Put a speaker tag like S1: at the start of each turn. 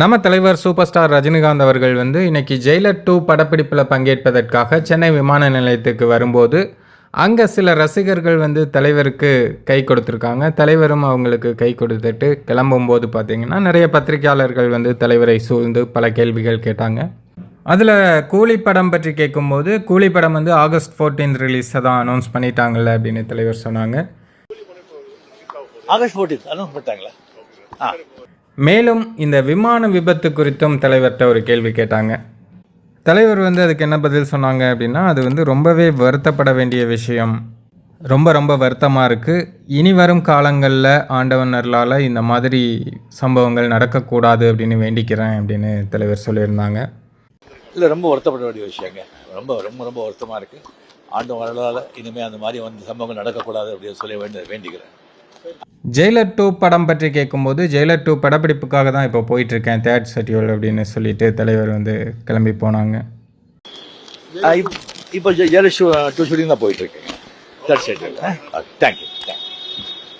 S1: நம்ம தலைவர் super star Rajinikanth அவர்கள் வந்து இன்னைக்கு ஜெயிலர் டூ படப்பிடிப்பில் பங்கேற்பதற்காக சென்னை விமான நிலையத்துக்கு வரும்போது அங்கே சில ரசிகர்கள் வந்து தலைவருக்கு கை கொடுத்துருக்காங்க. தலைவரும் அவங்களுக்கு கை கொடுத்துட்டு கிளம்பும்போது பார்த்திங்கன்னா நிறைய பத்திரிகையாளர்கள் வந்து தலைவரை சூழ்ந்து பல கேள்விகள் கேட்டாங்க. அதில் கூலி படம் பற்றி கேட்கும்போது கூலி படம் வந்து ஆகஸ்ட் 14 ரிலீஸை தான் அனௌன்ஸ் பண்ணிட்டாங்கல்ல அப்படின்னு தலைவர் சொன்னாங்க.
S2: ஆகஸ்ட் ஃபோர்டீன் அனௌன்ஸ் பண்ணிட்டாங்களா? ஆ.
S1: மேலும் இந்த விமான விபத்து குறித்தும் தலைவர்கிட்ட ஒரு கேள்வி கேட்டாங்க. தலைவர் வந்து அதுக்கு என்ன பதில் சொன்னாங்க அப்படின்னா அது வந்து ரொம்பவே வருத்தப்பட வேண்டிய விஷயம். ரொம்ப ரொம்ப வருத்தமாக இருக்குது இனி வரும் காலங்களில் ஆண்டவனர்களால் இந்த மாதிரி சம்பவங்கள் நடக்கக்கூடாது அப்படின்னு வேண்டிக்கிறேன் அப்படின்னு தலைவர் சொல்லியிருந்தாங்க.
S2: இல்லை ரொம்ப வருத்தப்பட வேண்டிய விஷயங்க. ரொம்ப ரொம்ப ரொம்ப வருத்தமாக இருக்குது ஆண்டு இனிமேல் அந்த மாதிரி வந்து சம்பவங்கள் நடக்கக்கூடாது அப்படின்னு சொல்லி வேண்டி வேண்டிக்கிறேன்.
S1: ஜெயிலர் டூ படம் பற்றி கேட்கும்போது ஜெயிலர் டூ படப்பிடிப்புக்காக தான் இப்போ போயிட்டுருக்கேன் தேர்ட் ஷெட்யூல் அப்படின்னு சொல்லிட்டு தலைவர் வந்து கிளம்பி போனாங்க.
S2: ஆ, இப் இப்போ ஜெயிலர் ஷூ டூ ஷூட்டிங் தான் போயிட்டுருக்கேன். Third schedule thank you thank you